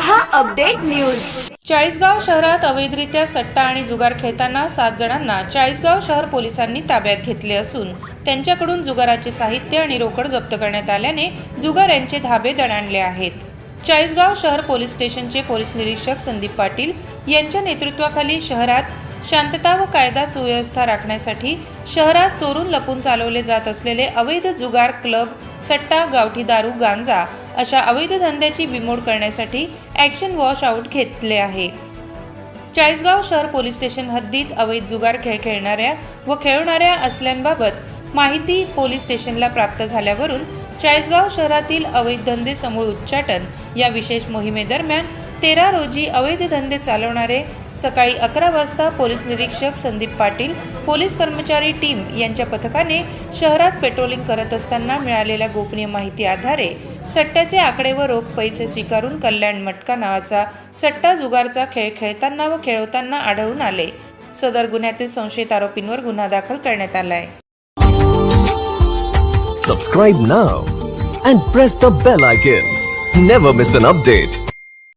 हा update news. Chalisgaon शहरात अवैधरित्या सट्टा आणि जुगार खेळताना सात जणांना चाळीसगाव शहर पोलिसांनी ताब्यात घेतले असून त्यांच्याकडून जुगाराचे साहित्य आणि रोकड जप्त करण्यात आल्याने जुगार यांचे धाबे दणाणले आहेत. चाळीसगाव शहर पोलीस स्टेशनचे पोलीस निरीक्षक संदीप पाटील यांच्या नेतृत्वाखाली शहरात शांतता व कायदा सुव्यवस्था राखण्यासाठी शहरात चोरून लपून चालवले जात असलेले अवैध जुगार क्लब सट्टा गावठी दारू गांजा अशा अवैध धंद्याची बिमोड करण्यासाठी ॲक्शन वॉश आऊट घेतले आहे. चाळीसगाव शहर पोलीस स्टेशन हद्दीत अवैध जुगार खेळ खेळणाऱ्या व खेळणाऱ्या असल्याबाबत माहिती पोलीस स्टेशनला प्राप्त झाल्यावरून चाळीसगाव शहरातील अवैध धंदे समूळ उच्चाटन या विशेष मोहिमेदरम्यान तेरा रोजी अवैध धंदे चालवणारे सकाळी अकरा वाजता पोलीस निरीक्षक संदीप पाटील पोलीस कर्मचारी टीम यांच्या पथकाने शहरात पेट्रोलिंग करत असताना मिळालेल्या गोपनीय माहिती आधारे सट्ट्याचे आकडे व रोख पैसे स्वीकारून कल्याण मटका नावाचा सट्टा जुगारचा खेळ खेळताना व खेळवताना आढळून आले. सदर गुन्ह्यातील संशयित आरोपींवर गुन्हा दाखल करण्यात आलाय. Subscribe now and press the bell icon never miss an update